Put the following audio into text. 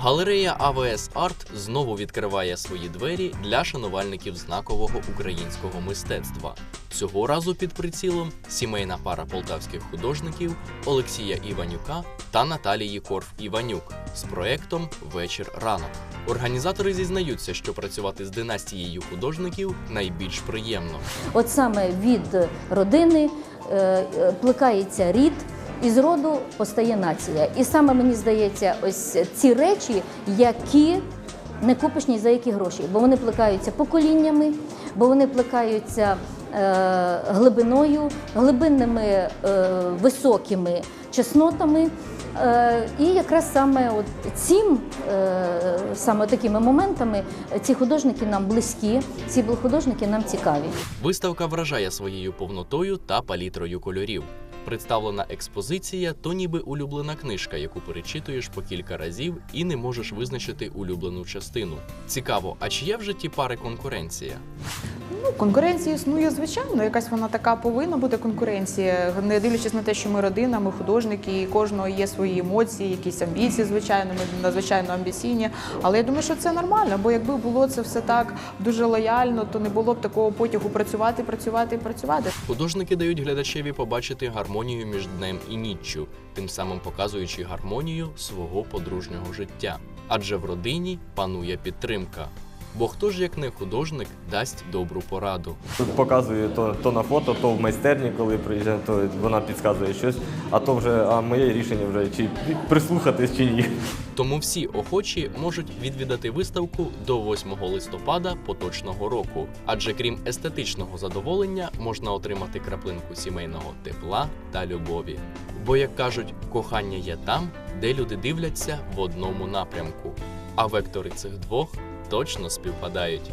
Галерея АВС Арт знову відкриває свої двері для шанувальників знакового українського мистецтва. Цього разу під прицілом сімейна пара полтавських художників Олексія Іванюка та Наталії Корф Іванюк з проектом Вечір ранок. Організатори зізнаються, що працювати з династією художників найбільш приємно. От саме від родини е, е, плекається рід, і з роду постає нація. І саме мені здається, ось ці речі, які не купиш ні за які гроші, бо вони плекаються поколіннями, бо вони плекаються е, глибиною, глибинними е, високими чеснотами. Е, І якраз саме от цим, е, саме такими моментами ці художники нам близькі, ці художники нам цікаві. Виставка вражає своєю повнотою та палітрою кольорів. Представлена експозиція то ніби улюблена книжка, яку перечитуєш по кілька разів і не можеш визначити улюблену частину. Цікаво, а чи є в житті пари конкуренція? Ну, конкуренція існує, звичайно. Якась вона така повинна бути конкуренція. Не дивлячись на те, що ми родина, ми художники, і кожного є свої емоції, якісь амбіції, звичайно, ми надзвичайно амбіційні. Але я думаю, що це нормально, бо якби було це все так дуже лояльно, то не було б такого потягу працювати, працювати і працювати. Художники дають глядачеві побачити гармонію між днем і ніччю, тим самим показуючи гармонію свого подружнього життя. Адже в родині панує підтримка. Бо хто ж як не художник дасть добру пораду? Показую то, то на фото, то в майстерні, коли приїжджаю, то вона підказує щось, а то вже а моє рішення вже чи прислухатись чи ні. Тому всі охочі можуть відвідати виставку до 8 листопада поточного року. Адже крім естетичного задоволення, можна отримати краплинку сімейного тепла та любові. Бо, як кажуть, кохання є там, де люди дивляться в одному напрямку. А вектори цих двох точно співпадають.